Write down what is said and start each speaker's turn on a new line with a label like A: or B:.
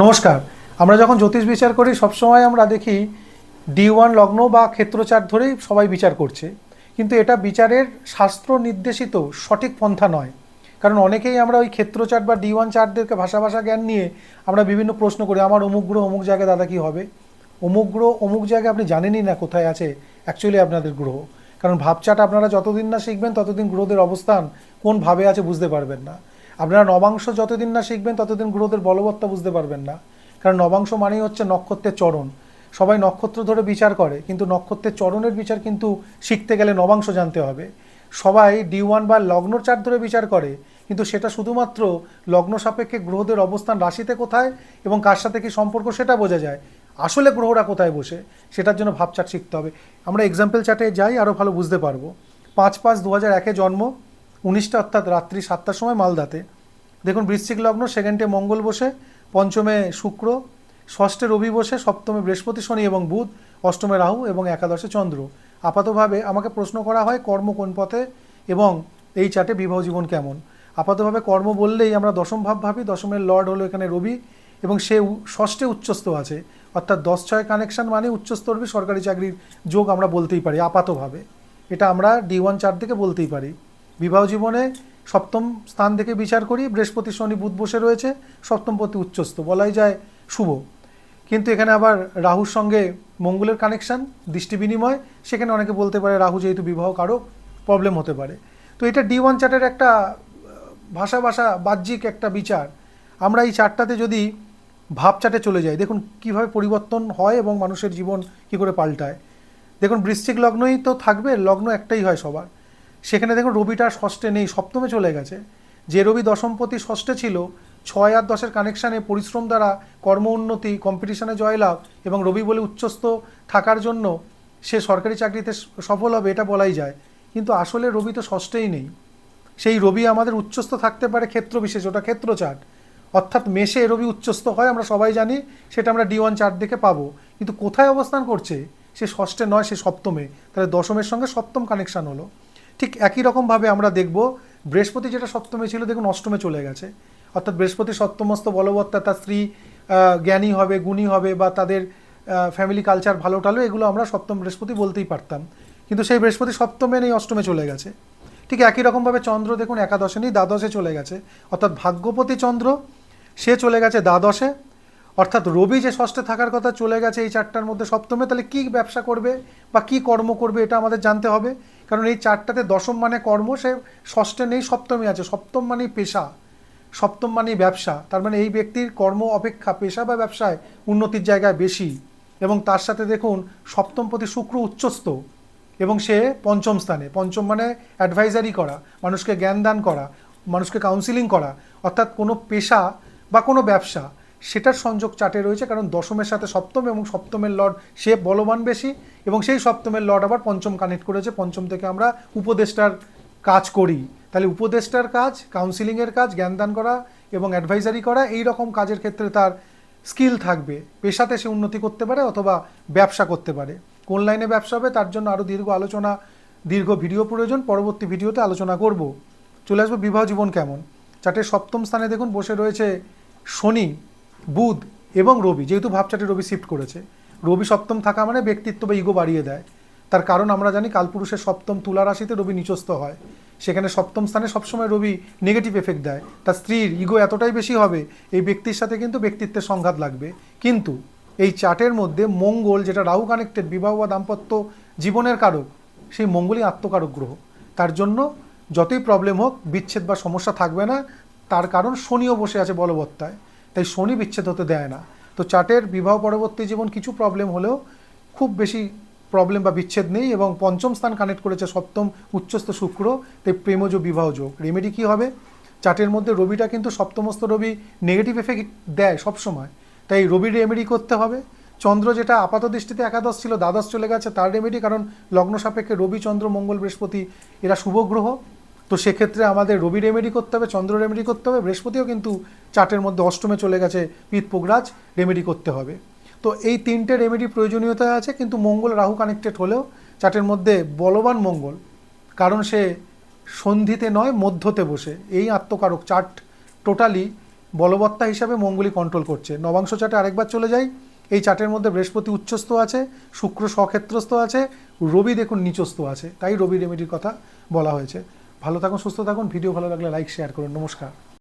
A: নমস্কার। আমরা যখন জ্যোতিষ বিচার করি, সবসময় আমরা দেখি ডি ওয়ান লগ্ন বা ক্ষেত্রচার ধরেই সবাই বিচার করছে। কিন্তু এটা বিচারের শাস্ত্র নির্দেশিত সঠিক পন্থা নয়। কারণ অনেকেই আমরা ওই ক্ষেত্রচার বা ডি ওয়ান চারদেরকে ভাষা ভাষা জ্ঞান নিয়ে আমরা বিভিন্ন প্রশ্ন করি, আমার অমুক গ্রহ, অমুক জায়গায় দাদা কী হবে? অমুক গ্রহ, অমুক জায়গায় আপনি জানেনই না কোথায় আছে অ্যাকচুয়ালি আপনাদের গ্রহ। কারণ ভাবচাট আপনারা যতদিন না শিখবেন, ততদিন গ্রহদের অবস্থান কোন ভাবে আছে বুঝতে পারবেন না। আপনারা নবাংশ যতদিন না শিখবেন, ততদিন গ্রহদের বলবত্তা বুঝতে পারবেন না। কারণ নবাংশ মানেই হচ্ছে নক্ষত্রের চরণ। সবাই নক্ষত্র ধরে বিচার করে, কিন্তু নক্ষত্রের চরণের বিচার কিন্তু শিখতে গেলে নবাংশ জানতে হবে। সবাই ডি ওয়ান বা লগ্ন চার ধরে বিচার করে, কিন্তু সেটা শুধুমাত্র লগ্ন সাপেক্ষে গ্রহদের অবস্থান রাশিতে কোথায় এবং কার সাথে কি সম্পর্ক সেটা বোঝা যায়। আসলে গ্রহরা কোথায় বসে, সেটার জন্য ভাবচাট শিখতে হবে। আমরা এক্সাম্পল চার্টে যাই আরও ভালো বুঝতে পারব। পাঁচ পাঁচ দু হাজার একে জন্ম উনিশটা অর্থাৎ রাত্রি সাতটার সময় মালদাতে। দেখুন, বৃশ্চিক লগ্ন, সেকেন্ডে মঙ্গল বসে, পঞ্চমে শুক্র, ষষ্ঠে রবি বসে, সপ্তমে বৃহস্পতি শনি এবং বুধ, অষ্টমে রাহু এবং একাদশে চন্দ্র। আপাতভাবে আমাকে প্রশ্ন করা হয়, কর্ম কোন পথে এবং এই চার্টে বিবাহ জীবন কেমন? আপাতভাবে কর্ম বললেই আমরা দশম ভাব ভাবি, দশমের লর্ড হলো এখানে রবি এবং সে ষষ্ঠে উচ্চস্থ আছে। অর্থাৎ দশ ছয় কানেকশন মানে উচ্চস্থ রবি সরকারি চাকরির যোগ আমরা বলতেই পারি, আপাতভাবে। এটা আমরা ডি ওয়ান চার থেকে বলতেই পারি। বিবাহ জীবনে সপ্তম স্থান থেকে বিচার করি। বৃহস্পতি, শনি, বুধ বসে রয়েছে। সপ্তম পতি উচ্চস্থ, বলাই যায় শুভ। কিন্তু এখানে আবার রাহুর সঙ্গে মঙ্গলের কানেকশন দৃষ্টি বিনিময়। সেখানে অনেকে বলতে পারে, রাহু যেহেতু বিবাহ কারও প্রবলেম হতে পারে। তো এটা ডি ওয়ান চার্টের একটা ভাষা ভাষা, বাহ্যিক একটা বিচার। আমরা এই চারটাতে যদি ভাব চার্টে চলে যাই, দেখুন কীভাবে পরিবর্তন হয় এবং মানুষের জীবন কি করে পাল্টায়। দেখুন, বৃশ্চিক লগ্নই তো থাকবে, লগ্ন একটাই হয় সবার। সেখানে দেখুন রবিটা ষষ্ঠে নেই, সপ্তমে চলে গেছে। যে রবি দশমপতি ষষ্ঠে ছিল, ছয় আর দশের কানেকশানে পরিশ্রম দ্বারা কর্ম উন্নতি কম্পিটিশনে জয়লাভ এবং রবি বলে উচ্চস্থ থাকার জন্য সে সরকারি চাকরিতে সফল হবে, এটা বলাই যায়। কিন্তু আসলে রবি তো ষষ্ঠেই নেই। সেই রবি আমাদের উচ্চস্থ থাকতে পারে ক্ষেত্র বিশেষ, ওটা ক্ষেত্র চার্ট। অর্থাৎ মেষে রবি উচ্চস্থ হয়, আমরা সবাই জানি, সেটা আমরা ডি ওয়ান চার্ট দেখে পাবো। কিন্তু কোথায় অবস্থান করছে? সে ষষ্ঠে নয়, সে সপ্তমে। তাহলে দশমের সঙ্গে সপ্তম কানেকশান হলো। ঠিক একই রকমভাবে আমরা দেখব, বৃহস্পতি যেটা সপ্তমে ছিল, দেখুন অষ্টমে চলে গেছে। অর্থাৎ বৃহস্পতি সপ্তমস্ত বলবত্তা তার স্ত্রী জ্ঞানী হবে, গুণী হবে বা তাদের ফ্যামিলি কালচার ভালো টালো, এগুলো আমরা সপ্তম বৃহস্পতি বলতেই পারতাম। কিন্তু সেই বৃহস্পতি সপ্তমে নেই, অষ্টমে চলে গেছে। ঠিক একই রকমভাবে চন্দ্র, দেখুন একাদশে নেই, দ্বাদশে চলে গেছে। অর্থাৎ ভাগ্যপতি চন্দ্র, সে চলে গেছে দ্বাদশে। অর্থাৎ রবি যে ষষ্ঠে থাকার কথা চলে গেছে এই চারটার মধ্যে সপ্তমে, তাহলে কী ব্যবসা করবে বা কি কর্ম করবে এটা আমাদের জানতে হবে। কারণ এই চারটাতে দশম মানে কর্ম, সে ষষ্ঠে নেই সপ্তমে আছে। সপ্তম মানেই পেশা, সপ্তম মানেই ব্যবসা। তার মানে এই ব্যক্তির কর্ম অপেক্ষা পেশা বা ব্যবসায় উন্নতির জায়গায় বেশি। এবং তার সাথে দেখুন, সপ্তম প্রতি শুক্র উচ্চস্থ এবং সে পঞ্চম স্থানে। পঞ্চম মানে অ্যাডভাইজারি করা, মানুষকে জ্ঞান দান করা, মানুষকে কাউন্সিলিং করা। অর্থাৎ কোনো পেশা বা কোনো ব্যবসা সেটার সংযোগ চাটে রয়েছে, কারণ দশমের সাথে সপ্তম এবং সপ্তমের লর্ড সে বলবান বেশি, এবং সেই সপ্তমের লর্ড আবার পঞ্চম কানেক্ট করেছে। পঞ্চম থেকে আমরা উপদেষ্টার কাজ করি। তাহলে উপদেষ্টার কাজ কাউন্সিলিংয়ের কাজ জ্ঞানদান করা এবং অ্যাডভাইজারি করা, এই রকম কাজের ক্ষেত্রে তার স্কিল থাকবে। পেশাতে সে উন্নতি করতে পারে অথবা ব্যবসা করতে পারে। কোন লাইনে ব্যবসা হবে তার জন্য আরও দীর্ঘ আলোচনা, দীর্ঘ ভিডিও প্রয়োজন। পরবর্তী ভিডিওতে আলোচনা করব। চলে আসব বিবাহ জীবন কেমন? চার্টের সপ্তম স্থানে দেখুন বসে রয়েছে শনি। বুধ এবং রবি, যেহেতু ভাবচাটে রবি শিফট করেছে। রবি সপ্তম থাকা মানে ব্যক্তিত্ব বা ইগো বাড়িয়ে দেয়। তার কারণ আমরা জানি কালপুরুষের সপ্তম তুলা রাশিতে রবি নিচস্থ হয়। সেখানে সপ্তম স্থানে সবসময় রবি নেগেটিভ এফেক্ট দেয়। তার স্ত্রীর ইগো এতটাই বেশি হবে, এই ব্যক্তির সাথে কিন্তু ব্যক্তিত্বের সংঘাত লাগবে। কিন্তু এই চার্টের মধ্যে মঙ্গল, যেটা রাহু কানেক্টেড বিবাহ বা দাম্পত্য জীবনের কারক, সেই মঙ্গলই আত্মকারক গ্রহ। তার জন্য যতই প্রবলেম হোক, বিচ্ছেদ বা সমস্যা থাকবে না। তার কারণ শনিও বসে আছে বলবত্তায়। তাই শনি বিচ্ছেদ হতে দেয় না। তো চার্টের বিবাহ পরবর্তী জীবন কিছু প্রবলেম হলেও খুব বেশি প্রবলেম বা বিচ্ছেদ নেই এবং পঞ্চম স্থান কানেক্ট করেছে সপ্তম উচ্চস্থ শুক্র, তাই প্রেমজ বিবাহ যোগ। রেমেডি কী হবে? চার্টের মধ্যে রবিটা কিন্তু সপ্তমস্ত রবি নেগেটিভ এফেক্ট দেয় সবসময়। তাই রবির রেমেডি করতে হবে। চন্দ্র যেটা আপাত দৃষ্টিতে একাদশ ছিল, দ্বাদশ চলে গেছে, তার রেমেডি কারণ লগ্ন সাপেক্ষে রবি, চন্দ্র, মঙ্গল, বৃহস্পতি, এরা শুভ গ্রহ। তো সেক্ষেত্রে আমাদের রবি রেমেডি করতে হবে, চন্দ্র রেমেডি করতে হবে, বৃহস্পতিও কিন্তু চার্টের মধ্যে অষ্টমে চলে গেছে পিতপোগরাজ রেমেডি করতে হবে। তো এই তিনটে রেমেডি প্রয়োজনীয়তা আছে, কিন্তু মঙ্গল রাহু কানেক্টেড হলেও চার্টের মধ্যে বলবান মঙ্গল, কারণ সে সন্ধিতে নয়, মধ্যতে বসে। এই আত্মকারক চার্ট টোটালি বলবত্তা হিসাবে মঙ্গলি কন্ট্রোল করছে। নবাংশ চাটে আরেকবার চলে যাই, এই চার্টের মধ্যে বৃহস্পতি উচ্চস্থ আছে, শুক্র স্বক্ষেত্রস্থ আছে, রবি দেখুন নিচস্থ আছে, তাই রবি রেমেডির কথা বলা হয়েছে। ভালো থাকুন সুস্থ থাকুন ভিডিও ভালো লাগলে লাইক শেয়ার করুন নমস্কার।